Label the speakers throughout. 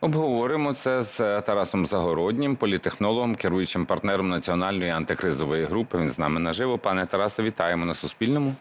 Speaker 1: Обговоримо це з Тарасом Загороднім, політехнологом, керуючим партнером національної антикризової групи. Він з нами наживо. Пане Тарасе, вітаємо на Суспільному.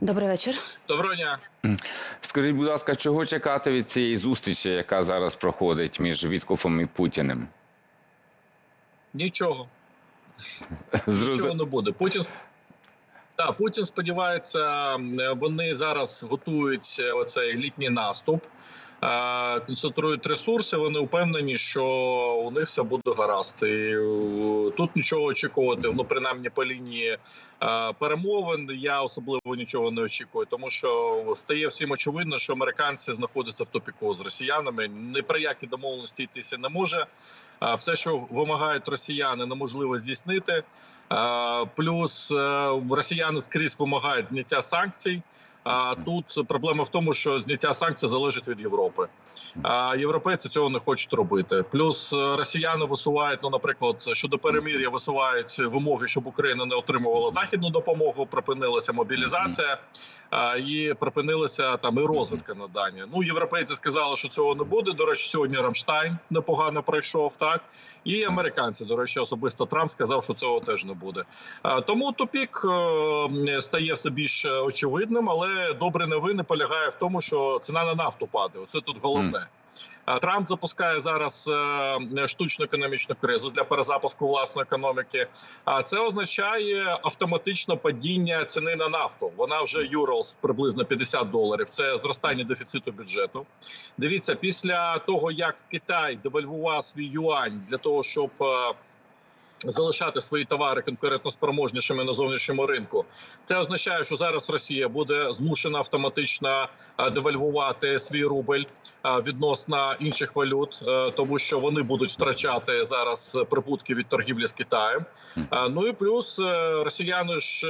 Speaker 2: Добрий вечір.
Speaker 3: Доброго дня.
Speaker 1: Скажіть, будь ласка, чого чекати від цієї зустрічі, яка зараз проходить між Віткофом і Путіним?
Speaker 3: Нічого.
Speaker 1: Зрозу-
Speaker 3: Нічого не буде. Путін так, Путін сподівається, вони зараз готують е, оцей літній наступ, е, концентрують ресурси. Вони впевнені, що у них все буде гаразд. І е, тут нічого очікувати. Ну принаймні по лінії е, перемовин. Я особливо нічого не очікую, тому що стає всім очевидно, що американці знаходяться в топіку з росіянами. Ні про які домовленості йтися не може. Все, що вимагають росіяни, неможливо здійснити. Е, Плюс е, росіяни скрізь вимагають зняття санкцій. А тут проблема в тому, що зняття санкцій залежить від Європи. А європейці цього не хочуть робити. Плюс е, росіяни висувають, ну, наприклад, щодо перемир'я висувають вимоги, щоб Україна не отримувала західну допомогу. Припинилася мобілізація і припинилася там і розвідка надання. Ну європейці сказали, що цього не буде. До речі, сьогодні Рамштайн непогано пройшов. Так і американці, до речі, особисто Трамп сказав, що цього теж не буде. Тому тупік е, стає все більш очевидним, але добре новини полягає в тому, що ціна на нафту падає. Оце тут головне. А Трамп запускає зараз е, штучну економічну кризу для перезапуску власної економіки. А це означає автоматично падіння ціни на нафту. Вона вже юрлс приблизно 50 доларів. Це зростання дефіциту бюджету. Дивіться, після того як Китай девальвував свій юань для того, щоб е, залишати свої товари конкурентоспроможнішими на зовнішньому ринку. Це означає, що зараз Росія буде змушена автоматично е, девальвувати свій рубль е, відносно інших валют, е, тому що вони будуть втрачати зараз прибутки від торгівлі з Китаєм. Ну і плюс росіяни ж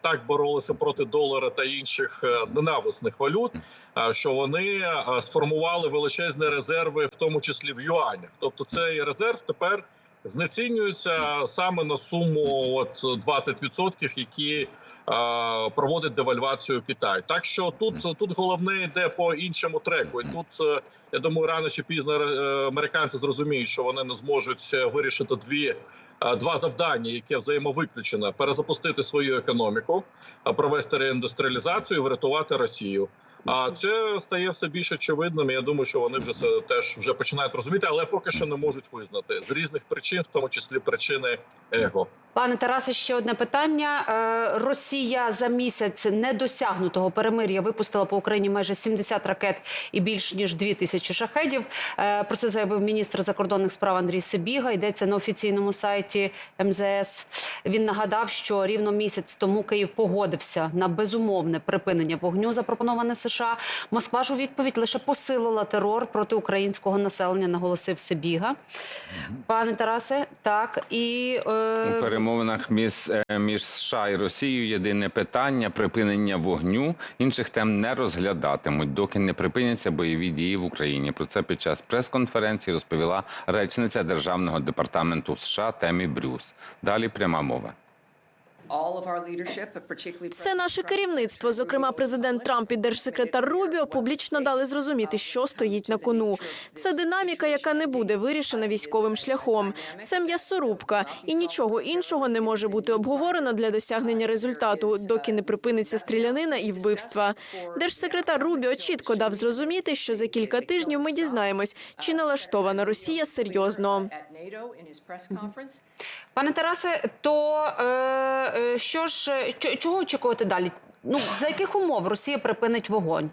Speaker 3: так боролися проти долара та інших ненависних валют, що вони сформували величезні резерви, в тому числі в юанях. Тобто, цей резерв тепер знецінюється саме на суму от 20%, які проводить девальвацію Китай. Так що тут тут головне йде по іншому треку. І тут е, я думаю, рано чи пізно е, американці зрозуміють, що вони не зможуть е, вирішити дві. Два завдання, яке взаємовиключено: перезапустити свою економіку, провести реіндустріалізацію, врятувати Росію. А це стає все більш очевидним. Я думаю, що вони вже це теж вже починають розуміти, але поки що не можуть визнати з різних причин, в тому числі причини его.
Speaker 2: Пане Тарасе, ще одне питання. Е, Росія за місяць недосягнутого перемир'я випустила по Україні майже 70 ракет і більш ніж 2 тисячі шахедів. Е, Про це заявив міністр закордонних справ Андрій Сибіга. Йдеться на офіційному сайті МЗС. Він нагадав, що рівно місяць тому Київ погодився на безумовне припинення вогню, запропоноване США. Москва ж у відповідь лише посилила терор проти українського населення, наголосив Сибіга. Пане Тарасе, так і е,
Speaker 1: перемовинах між, е, між США і Росією єдине питання припинення вогню. Інших тем не розглядатимуть, доки не припиняться бойові дії в Україні. Про це під час прес-конференції розповіла речниця Державного департаменту США Темі Брюс. Далі пряма мова.
Speaker 4: Все наше керівництво, зокрема президент Трамп і держсекретар Рубіо, публічно дали зрозуміти, що стоїть на кону. Це динаміка, яка не буде вирішена військовим шляхом. Це м'ясорубка, і нічого іншого не може бути обговорено для досягнення результату, доки не припиниться стрілянина і вбивства. Держсекретар Рубіо чітко дав зрозуміти, що за кілька тижнів ми дізнаємось, чи налаштована Росія серйозно.
Speaker 2: Пане Тарасе, то е, е, що ж чого очікувати далі? Ну за яких умов Росія припинить вогонь?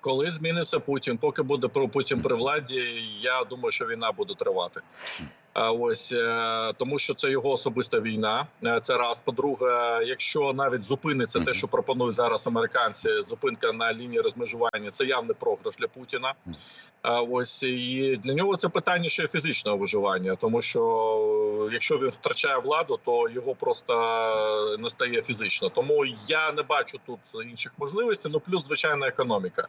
Speaker 3: Коли зміниться Путін, поки буде про Путін при владі, я думаю, що війна буде тривати. А Ось е, тому, що це його особиста війна. Е, Це раз. По-друге, якщо навіть зупиниться те, що пропонують зараз американці, зупинка на лінії розмежування, це явний програш для Путіна. Ось і для нього це питання ще фізичного виживання, тому що якщо він втрачає владу, то його просто не стає фізично. Тому я не бачу тут інших можливостей. Ну плюс звичайна економіка.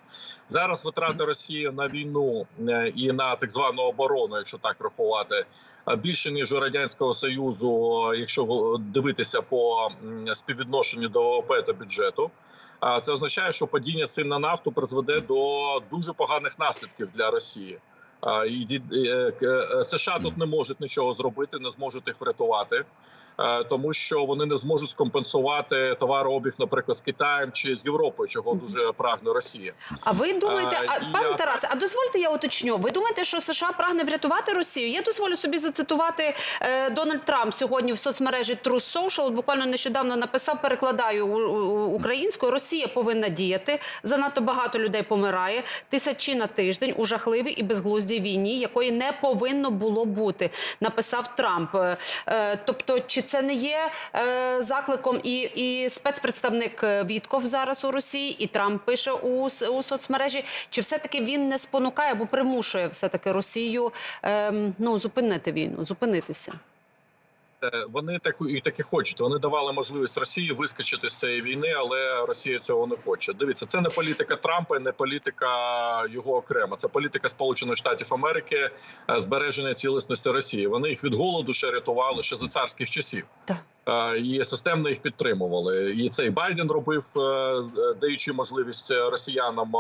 Speaker 3: Зараз витрати Росії на війну е, і на так звану оборону, якщо так рахувати, е, більше ніж у радянського союзу, е, якщо дивитися по співвідношенню до ВВП та бюджету. А це означає, що падіння цін на нафту призведе до дуже поганих наслідків для Росії. І е, к- е, США тут не можуть нічого зробити, не зможуть їх врятувати, е, тому що вони не зможуть скомпенсувати товарообіг, наприклад, з Китаєм чи з Європою, чого дуже прагне Росія.
Speaker 2: А ви думаєте,
Speaker 3: А,
Speaker 2: а, пане
Speaker 3: я-
Speaker 2: Тарасе, а дозвольте я уточню. Ви думаєте, що США прагне врятувати Росію? Я дозволю собі зацитувати е, Дональд Трамп сьогодні в соцмережі Truth Social. Буквально нещодавно написав, перекладаю українською. Росія повинна діяти. Занадто багато людей помирає. Тисячі на тиждень у жахливій і безглуздій війні, якої не повинно було бути. Написав Трамп. Е, е, тобто, чи це не є е, закликом і, і спецпредставник е, Вітков зараз у Росії, і Трамп пише у, у соцмережі, чи все-таки він не спонукає або примушує все-таки Росію е, ну, зупинити війну, зупинитися?
Speaker 3: Вони так і таки хочуть. Вони давали можливість Росії вискочити з цієї війни, але Росія цього не хоче. Дивіться, це не політика Трампа, не політика його окремо. Це політика Сполучених Штатів Америки, е, збереження цілісності Росії. Вони їх від голоду ще рятували ще за царських часів.
Speaker 2: Так.
Speaker 3: Е, І системно їх підтримували. І цей Байден робив, е, даючи можливість росіянам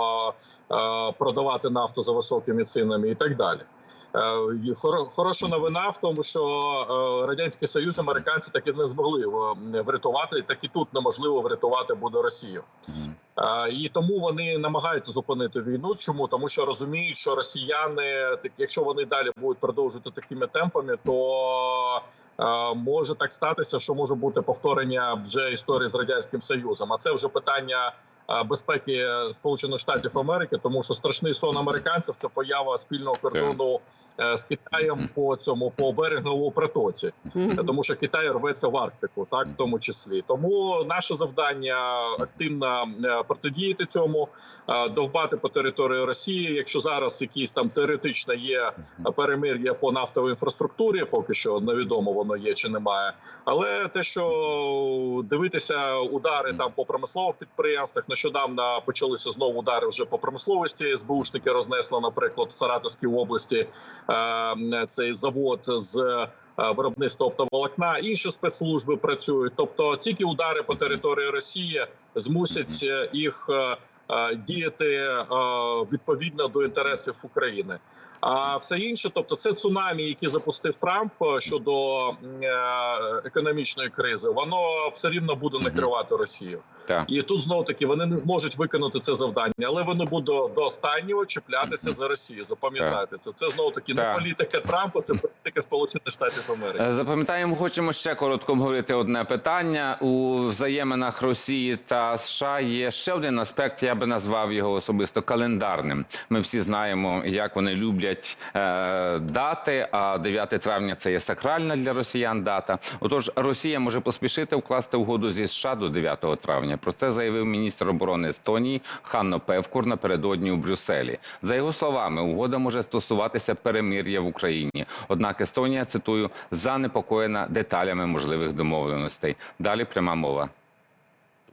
Speaker 3: продавати нафту за високими цінами і так далі. Е, Хороша новина в тому, що е, радянський союз американці таки не змогли е, врятувати, так і тут неможливо врятувати буде Росію. І тому вони намагаються зупинити війну. Чому тому, що розуміють, що росіяни, якщо вони далі будуть продовжувати такими темпами, то може так статися, що може бути повторення вже історії з радянським союзом. А це вже питання. Безпеки Сполучених Штатів Америки, тому що страшний сон американців це поява спільного кордону з Китаєм по цьому по береговому протоці. Е, тому що Китай рветься в Арктику, так в тому числі. Тому наше завдання активно е, протидіяти цьому, е, довбати по території Росії. Якщо зараз якісь там теоретично є е, перемир'я по нафтовій інфраструктурі, поки що невідомо воно є чи немає. Але те, що дивитися удари там по промислових підприємствах, нещодавно почалися знову удари вже по промисловості. СБУшники рознесли, наприклад, в Саратовській області е, цей завод з е, виробництва оптоволокна. Інші спецслужби працюють. Тобто, тільки удари по території Росії змусять е, їх е, е, діяти е, відповідно до інтересів України. А все інше, тобто, це цунамі, які запустив Трамп е, щодо е, економічної кризи, воно все рівно буде накривати Росію.
Speaker 1: Так.
Speaker 3: І тут знов таки вони не зможуть виконати це завдання, але вони будуть до останнього чіплятися за Росію. Запам'ятайте це. Це знов таки не політика Трампа, це політика Сполучених Штатів Америки.
Speaker 1: Е, Запам'ятаємо, хочемо ще коротко обговорити одне питання. У взаєминах Росії та США є ще один аспект, я би назвав його особисто календарним. Ми всі знаємо, як вони люблять е, дати. А 9 травня це є сакральна для росіян дата. Отож, Росія може поспішити вкласти угоду зі США до 9 травня. Про це заявив міністр оборони Естонії Ханно Певкур напередодні у Брюсселі. За його словами, угода може стосуватися перемир'я в Україні. Однак Естонія цитую занепокоєна деталями можливих домовленостей. Далі пряма мова.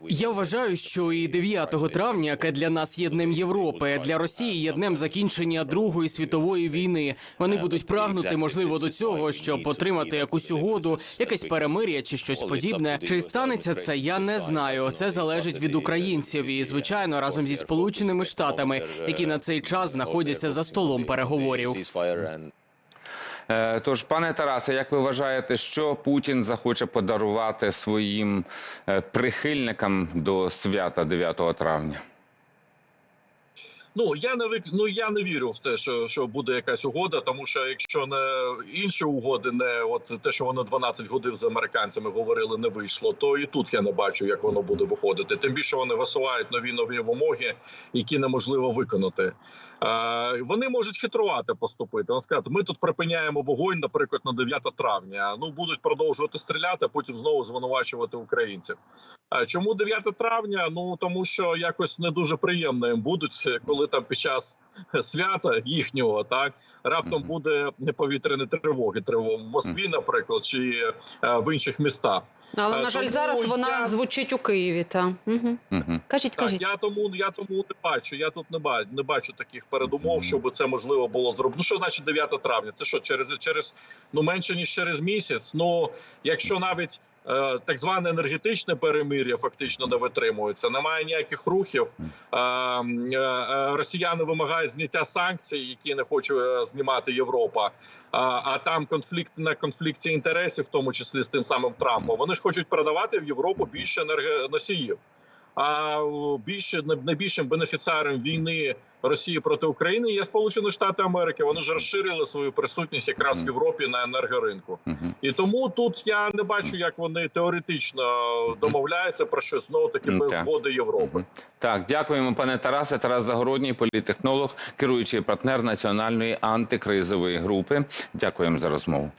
Speaker 5: Я вважаю, що і 9 травня, яке для нас є днем Європи, для Росії є днем закінчення Другої світової війни. Вони будуть прагнути, можливо, до цього, щоб отримати якусь угоду, якесь перемир'я чи щось подібне. Чи станеться це? Я не знаю. Це залежить від українців і, звичайно, разом зі сполученими штатами, які на цей час знаходяться за столом переговорів.
Speaker 1: Е, Тож, пане Тарасе, як ви вважаєте, що Путін захоче подарувати своїм е, прихильникам до свята 9 травня?
Speaker 3: Ну я не ну я не вірю в те, що, що буде якась угода, тому що якщо не інші угоди, не от те, що воно 12 годин з американцями говорили, не вийшло, то і тут я не бачу, як воно буде виходити. Тим більше вони висувають нові нові вимоги, які неможливо виконати. Е, вони можуть хитрувати поступити. Вони сказати, ми тут припиняємо вогонь, наприклад, на 9 травня. Ну будуть продовжувати стріляти, а потім знову звинувачувати українців. А чому 9 травня? Ну тому що якось не дуже приємно їм будуть, коли коли там під час свята їхнього так раптом буде повітряні тривоги, тривога в Москві, наприклад, чи е, в інших містах.
Speaker 2: Але
Speaker 3: Е,
Speaker 2: на жаль,
Speaker 3: тому
Speaker 2: зараз вона звучить у Києві. Та угу.
Speaker 1: Мгм.
Speaker 2: кажіть,
Speaker 3: Так,
Speaker 2: кажіть.
Speaker 3: я тому я тому не бачу. Я тут не бачу, не бачу таких передумов, щоб це можливо було зробити. Ну що значить 9 травня? Це що через через ну менше ніж через місяць? Ну якщо навіть так зване енергетичне перемир'я фактично не витримується, немає ніяких рухів. Е, е, е, росіяни вимагають зняття санкцій, які не хоче е, знімати Європа. А, а там конфлікт на конфлікті інтересів, в тому числі з тим самим Трампом. Вони ж хочуть продавати в Європу більше енергоносіїв. А більше найбільшим бенефіціаром війни Росії проти України є Сполучені Штати Америки. Вони ж розширили свою присутність якраз в Європі на енергоринку. І тому тут я не бачу, як вони теоретично домовляються про щось знову таки без згоди Європи.
Speaker 1: Так, дякуємо, пане Тарасе. Тарас Загородній, політтехнолог, керуючий партнер національної антикризової групи. Дякуємо за розмову.